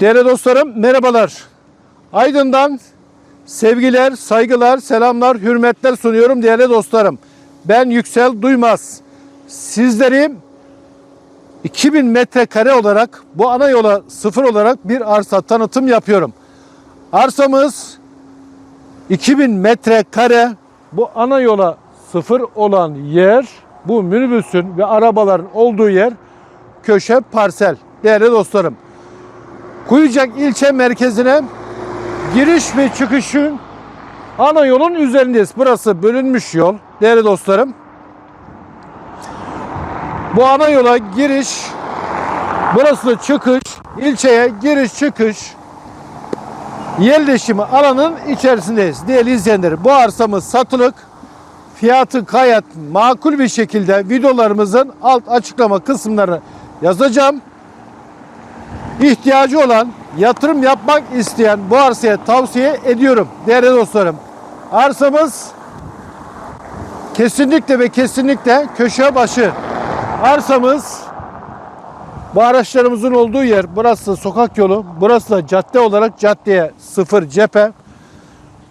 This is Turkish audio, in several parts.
Değerli dostlarım merhabalar. Aydın'dan sevgiler, saygılar, selamlar, hürmetler sunuyorum değerli dostlarım. Ben Yüksel Duymaz. Sizleri 2000 metrekare olarak bu ana yola sıfır olarak bir arsa tanıtım yapıyorum. Arsamız 2000 metrekare bu ana yola sıfır olan yer bu minibüsün ve arabaların olduğu yer köşe parsel değerli dostlarım. Kuyucak ilçe merkezine giriş ve çıkışın ana yolun üzerindeyiz. Burası bölünmüş yol değerli dostlarım. Bu ana yola giriş, burası da çıkış, ilçeye giriş çıkış yerleşimi alanın içerisindeyiz değerli izleyenler. Bu arsamız satılık. Fiyatı gayet makul bir şekilde videolarımızın alt açıklama kısımlarını yazacağım. İhtiyacı olan, yatırım yapmak isteyen bu arsaya tavsiye ediyorum değerli dostlarım. Arsamız kesinlikle ve kesinlikle köşe başı. Arsamız bu araçlarımızın olduğu yer burası sokak yolu. Burası da cadde olarak caddeye sıfır cephe.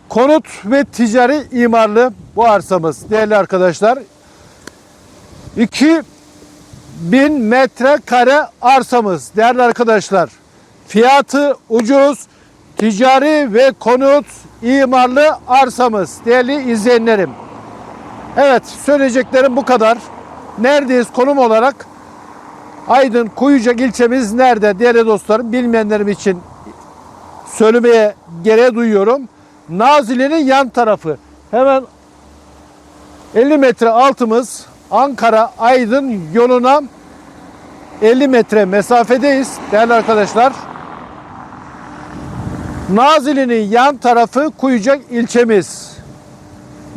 Konut ve ticari imarlı bu arsamız değerli arkadaşlar. 2000 metrekare arsamız değerli arkadaşlar. Fiyatı ucuz, ticari ve konut imarlı arsamız değerli izleyenlerim. Evet söyleyeceklerim bu kadar. Neredeyiz konum olarak? Aydın Kuyucak ilçemiz nerede değerli dostlarım bilmeyenlerim için söylemeye gereği duyuyorum. Nazilli'nin yan tarafı. Hemen 50 metre altımız Ankara Aydın yoluna 50 metre mesafedeyiz değerli arkadaşlar. Nazilli'nin yan tarafı Kuyucak ilçemiz.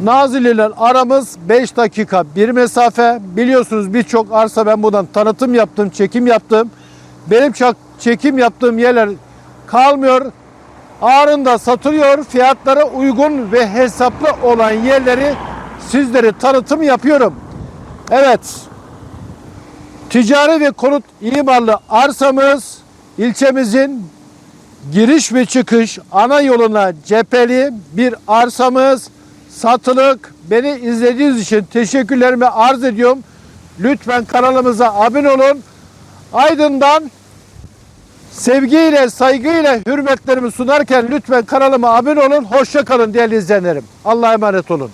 Nazilli ile aramız 5 dakika bir mesafe. Biliyorsunuz birçok arsa ben buradan tanıtım yaptım, çekim yaptım. Benim çekim yaptığım yerler kalmıyor. Ağrında satılıyor. Fiyatlara uygun ve hesaplı olan yerleri sizlere tanıtım yapıyorum. Evet. Ticari ve konut imarlı arsamız ilçemizin giriş ve çıkış ana yoluna cepheli bir arsamız satılık. Beni izlediğiniz için teşekkürlerimi arz ediyorum. Lütfen kanalımıza abone olun. Aydın'dan sevgiyle, saygıyla hürmetlerimi sunarken lütfen kanalıma abone olun. Hoşça kalın değerli izleyenlerim. Allah'a emanet olun.